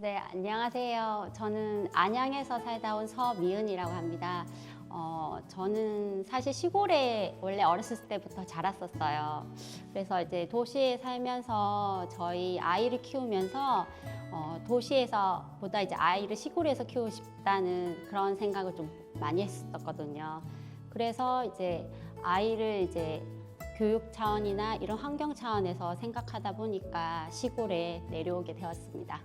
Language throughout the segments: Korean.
네, 안녕하세요. 저는 안양에서 살다 온 서미은이라고 합니다. 어, 저는 사실 시골에 원래 어렸을 때부터 자랐었어요. 그래서 이제 도시에 살면서 저희 아이를 키우면서 어, 도시에서 보다 이제 아이를 시골에서 키우고 싶다는 그런 생각을 좀 많이 했었거든요. 그래서 이제 아이를 이제 교육 차원이나 이런 환경 차원에서 생각하다 보니까 시골에 내려오게 되었습니다.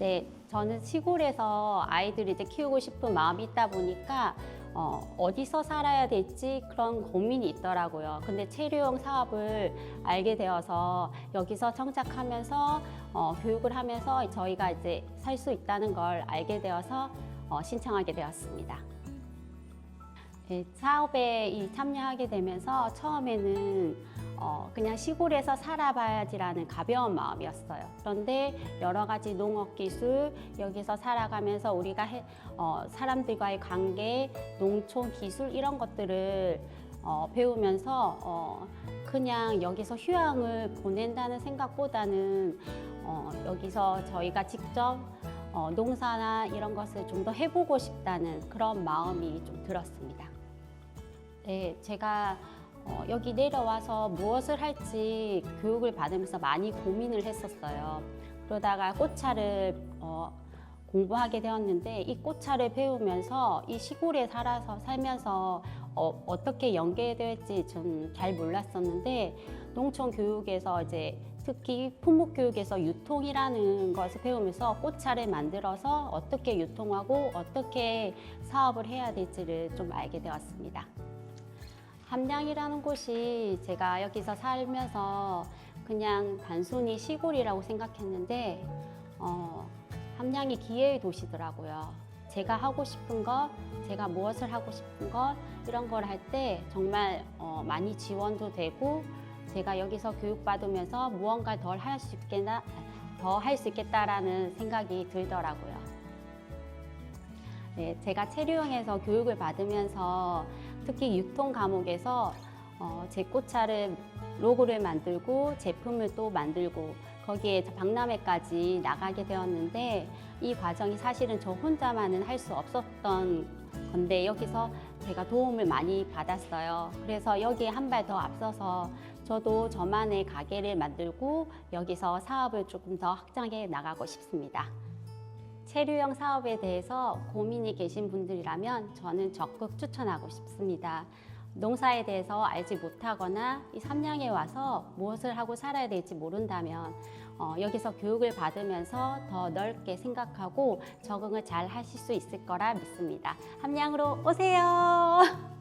네, 저는 시골에서 아이들을 이제 키우고 싶은 마음이 있다 보니까 어, 어디서 살아야 될지 그런 고민이 있더라고요. 근데 체류용 사업을 알게 되어서 여기서 정착하면서 어, 교육을 하면서 저희가 이제 살 수 있다는 걸 알게 되어서 어, 신청하게 되었습니다. 네, 사업에 이 참여하게 되면서 처음에는 어, 그냥 시골에서 살아봐야지라는 가벼운 마음이었어요. 그런데 여러 가지 농업 기술, 여기서 살아가면서 우리가 해, 어, 사람들과의 관계, 농촌 기술 이런 것들을 어, 배우면서 어, 그냥 여기서 휴양을 보낸다는 생각보다는 어, 여기서 저희가 직접 어, 농사나 이런 것을 좀 더 해보고 싶다는 그런 마음이 좀 들었습니다. 네, 제가 어, 여기 내려와서 무엇을 할지 교육을 받으면서 많이 고민을 했었어요. 그러다가 꽃차를 어, 공부하게 되었는데 이 꽃차를 배우면서 이 시골에 살아서 살면서 어, 어떻게 연계될지 좀 잘 몰랐었는데 농촌 교육에서 이제 특히 품목 교육에서 유통이라는 것을 배우면서 꽃차를 만들어서 어떻게 유통하고 어떻게 사업을 해야 될지를 좀 알게 되었습니다. 함량이라는 곳이 제가 여기서 살면서 그냥 단순히 시골이라고 생각했는데 어, 함량이 기회의 도시더라고요. 제가 하고 싶은 것, 제가 무엇을 하고 싶은 것 이런 걸 할 때 정말 어, 많이 지원도 되고 제가 여기서 교육받으면서 무언가 덜 할 수 있겠나 더 할 수 있겠다라는 생각이 들더라고요. 네, 제가 체류형에서 교육을 받으면서 특히 유통 과목에서 어, 제 꽃차를 로고를 만들고 제품을 또 만들고 거기에 박람회까지 나가게 되었는데 이 과정이 사실은 저 혼자만은 할 수 없었던 건데 여기서 제가 도움을 많이 받았어요. 그래서 여기에 한 발 더 앞서서 저도 저만의 가게를 만들고 여기서 사업을 조금 더 확장해 나가고 싶습니다. 체류형 사업에 대해서 고민이 계신 분들이라면 저는 적극 추천하고 싶습니다. 농사에 대해서 알지 못하거나 이 삼양에 와서 무엇을 하고 살아야 될지 모른다면 어, 여기서 교육을 받으면서 더 넓게 생각하고 적응을 잘 하실 수 있을 거라 믿습니다. 함양으로 오세요.